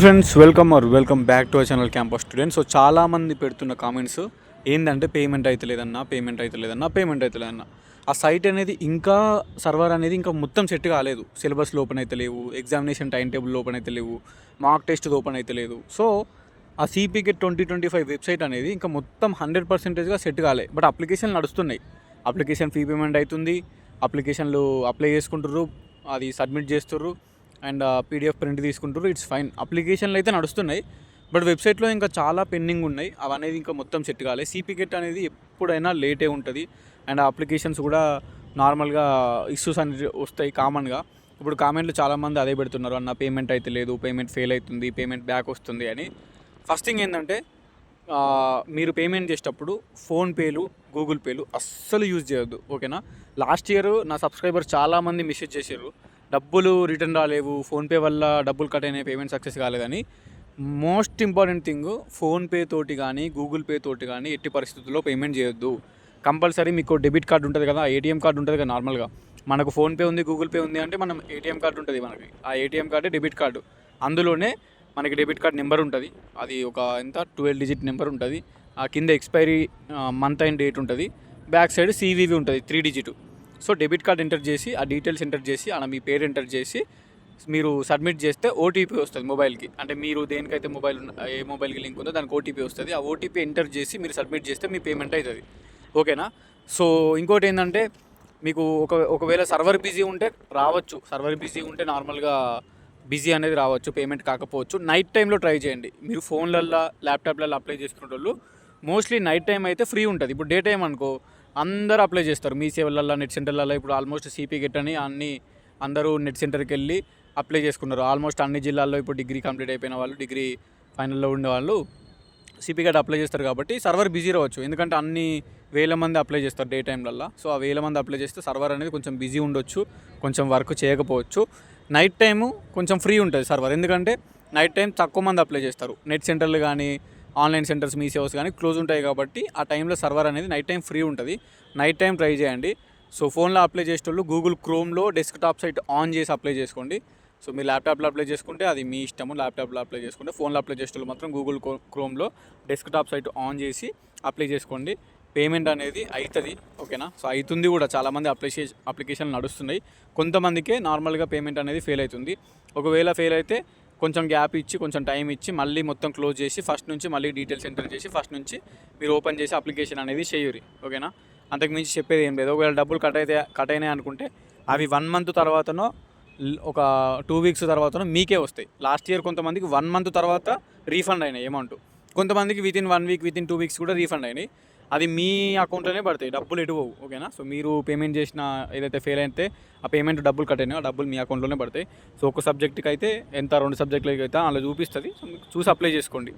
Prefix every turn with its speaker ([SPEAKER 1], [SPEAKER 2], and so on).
[SPEAKER 1] Friends welcome or welcome back to our channel campus students so చాలామంది పెడుతున్న comments ఏంటంటే payment అయితే లేదన్నా పేమెంట్ అయితే లేదన్నా పేమెంట్ అయితే లేదన్నా. ఆ సైట్ అనేది ఇంకా సర్వర్ అనేది ఇంకా మొత్తం సెట్ కాలేదు. సిలబస్ ఓపెన్ అయితే లేవు ఎగ్జామినేషన్ టైం టేబుల్ ఓపెన్ అయితే లేవు మార్క్ టెస్ట్ ఓపెన్ అయితే లేదు. సో ఆ CPGET twenty twenty five website అనేది ఇంకా మొత్తం హండ్రెడ్ పర్సెంటేజ్గా సెట్ కాలే. బట్ అప్లికేషన్లు నడుస్తున్నాయి. అప్లికేషన్ ఫీ పేమెంట్ అవుతుంది. అప్లికేషన్లు అప్లై చేసుకుంటారు అది సబ్మిట్ చేస్తుర్రు. అండ్ పీడిఎఫ్ ప్రింట్ తీసుకుంటారు ఇట్స్ ఫైన్ అప్లికేషన్లు అయితే నడుస్తున్నాయి. బట్ వెబ్సైట్లో ఇంకా చాలా పెండింగ్ ఉన్నాయి. అవి అనేది ఇంకా మొత్తం సెట్ కాలేదు సిపికెట్ అనేది ఎప్పుడైనా లేటే ఉంటుంది. అండ్ ఆ అప్లికేషన్స్ కూడా నార్మల్గా ఇష్యూస్ అనేది వస్తాయి కామన్గా ఇప్పుడు కామెంట్లు చాలామంది అదే పెడుతున్నారు. అన్న పేమెంట్ అయితే లేదు పేమెంట్ ఫెయిల్ అవుతుంది పేమెంట్ బ్యాక్ వస్తుంది అని. ఫస్ట్ థింగ్ ఏంటంటే మీరు పేమెంట్ చేసేటప్పుడు ఫోన్పేలు గూగుల్ పేలు అస్సలు యూజ్ చేయొద్దు. ఓకేనా లాస్ట్ ఇయర్ నా సబ్స్క్రైబర్ చాలామంది మెసేజ్ చేశారు డబ్బులు రిటర్న్ రాలేవు ఫోన్పే వల్ల డబ్బులు కట్ అయినాయి పేమెంట్ సక్సెస్ కాలేదని. మోస్ట్ ఇంపార్టెంట్ థింగ్ ఫోన్పే తోటి కానీ గూగుల్ పే తోటి కానీ ఎట్టి పరిస్థితుల్లో పేమెంట్ చేయొద్దు. కంపల్సరీ మీకు డెబిట్ కార్డు ఉంటుంది కదా ఏటీఎం కార్డు ఉంటుంది కదా నార్మల్గా. మనకు ఫోన్పే ఉంది గూగుల్ పే ఉంది అంటే మనం ఏటీఎం కార్డు ఉంటుంది మనకి. ఆ ఏటీఎం కార్డే డెబిట్ కార్డు. అందులోనే మనకి డెబిట్ కార్డ్ నెంబర్ ఉంటుంది. అది ఒక ఎంత? ట్వెల్వ్ డిజిట్ నెంబర్ ఉంటుంది. ఆ కింద ఎక్స్పైరీ మంత్ అండ్ డేట్ ఉంటుంది. బ్యాక్ సైడ్ సీవీవీ ఉంటుంది three digit. So debit card enter చేసి ఆ డీటెయిల్స్ ఎంటర్ చేసి అలా మీ పేరు ఎంటర్ చేసి మీరు సబ్మిట్ చేస్తే ఓటీపీ వస్తుంది మొబైల్కి. అంటే మీరు దేనికైతే మొబైల్ ఏ మొబైల్కి లింక్ ఉందో దానికి ఓటీపీ వస్తుంది. ఆ ఓటీపీ ఎంటర్ చేసి మీరు సబ్మిట్ చేస్తే మీ పేమెంట్ అవుతుంది. ఓకేనా? సో ఇంకోటి ఏంటంటే మీకు ఒక ఒకవేళ సర్వర్ బిజీ ఉంటే రావచ్చు. సర్వర్ బిజీ ఉంటే నార్మల్గా బిజీ అనేది రావచ్చు పేమెంట్ కాకపోవచ్చు. నైట్ టైంలో ట్రై చేయండి. మీరు ఫోన్లల్లో ల్యాప్టాప్లలో అప్లై చేసుకునే వాళ్ళు మోస్ట్లీ నైట్ టైం అయితే ఫ్రీ ఉంటుంది. ఇప్పుడు డే టైం అనుకో అందరూ అప్లై చేస్తారు. మీ సేవలలో నెట్ సెంటర్లలో ఇప్పుడు ఆల్మోస్ట్ సిపి గెట్ అని అన్ని అందరూ నెట్ సెంటర్కి వెళ్ళి అప్లై చేసుకున్నారు. ఆల్మోస్ట్ అన్ని జిల్లాల్లో ఇప్పుడు డిగ్రీ కంప్లీట్ అయిపోయిన వాళ్ళు డిగ్రీ ఫైనల్లో ఉండేవాళ్ళు సిపి గట్ అప్లై చేస్తారు కాబట్టి సర్వర్ బిజీ రావచ్చు. ఎందుకంటే అన్ని వేల మంది అప్లై చేస్తారు డే టైంలల్లో సో ఆ వేల మంది అప్లై చేస్తే సర్వర్ అనేది కొంచెం బిజీ ఉండొచ్చు కొంచెం వర్క్ చేయకపోవచ్చు. నైట్ టైము కొంచెం ఫ్రీ ఉంటుంది సర్వర్ ఎందుకంటే నైట్ టైం తక్కువ మంది అప్లై చేస్తారు. నెట్ సెంటర్లు కానీ ఆన్లైన్ సెంటర్స్ మీ సేవస్ కానీ క్లోజ్ ఉంటాయి కాబట్టి ఆ టైంలో సర్వర్ అనేది నైట్ టైం ఫ్రీ ఉంటుంది. నైట్ టైం ట్రై చేయండి. సో ఫోన్లో అప్లై చేసేటోళ్ళు గూగుల్ క్రోమ్లో డెస్క్టాప్ సైట్ ఆన్ చేసి అప్లై చేసుకోండి. సో మీ ల్యాప్టాప్లో అప్లై చేసుకుంటే అది మీ ఇష్టము. ల్యాప్టాప్లో అప్లై చేసుకుంటే ఫోన్లో అప్లై చేసేటోళ్ళు మాత్రం గూగుల్ క్రోమ్లో డెస్క్టాప్ సైట్ ఆన్ చేసి అప్లై చేసుకోండి. పేమెంట్ అనేది అవుతుంది ఓకేనా? సో అవుతుంది కూడా. చాలామంది అప్లికే అప్లికేషన్ నడుస్తున్నాయి. కొంతమందికే నార్మల్గా పేమెంట్ అనేది ఫెయిల్ అవుతుంది. ఒకవేళ ఫెయిల్ అయితే కొంచెం గ్యాప్ ఇచ్చి కొంచెం టైం ఇచ్చి మళ్ళీ మొత్తం క్లోజ్ చేసి ఫస్ట్ నుంచి మళ్ళీ డీటెయిల్స్ ఎంటర్ చేసి ఫస్ట్ నుంచి మీరు ఓపెన్ చేసి అప్లికేషన్ అనేది చేయురి ఓకేనా? అంతకు మించి చెప్పేది ఏం లేదు. ఒకవేళ డబ్బులు కట్ అయితే కట్ అయినాయి అనుకుంటే అవి వన్ మంత్ తర్వాతనో ఒక టూ వీక్స్ తర్వాతనో మీకే వస్తాయి. లాస్ట్ ఇయర్ కొంతమందికి వన్ మంత్ తర్వాత రీఫండ్ అయినాయి అమౌంట్. కొంతమందికి within one week within two weeks కూడా రీఫండ్ అయినాయి. అది మీ అకౌంట్లోనే పడతాయి. డబ్బులు ఎటు పోవు ఓకేనా? సో మీరు పేమెంట్ చేసిన ఏదైతే ఫెయిల్ అయితే ఆ పేమెంట్ డబ్బులు కట్ అయినా ఆ డబ్బులు మీ అకౌంట్లోనే పడతాయి. సో ఒక సబ్జెక్ట్కి అయితే ఎంత రెండు సబ్జెక్టులకి అయితే అలా చూపిస్తుంది. సో చూసి అప్లై చేసుకోండి.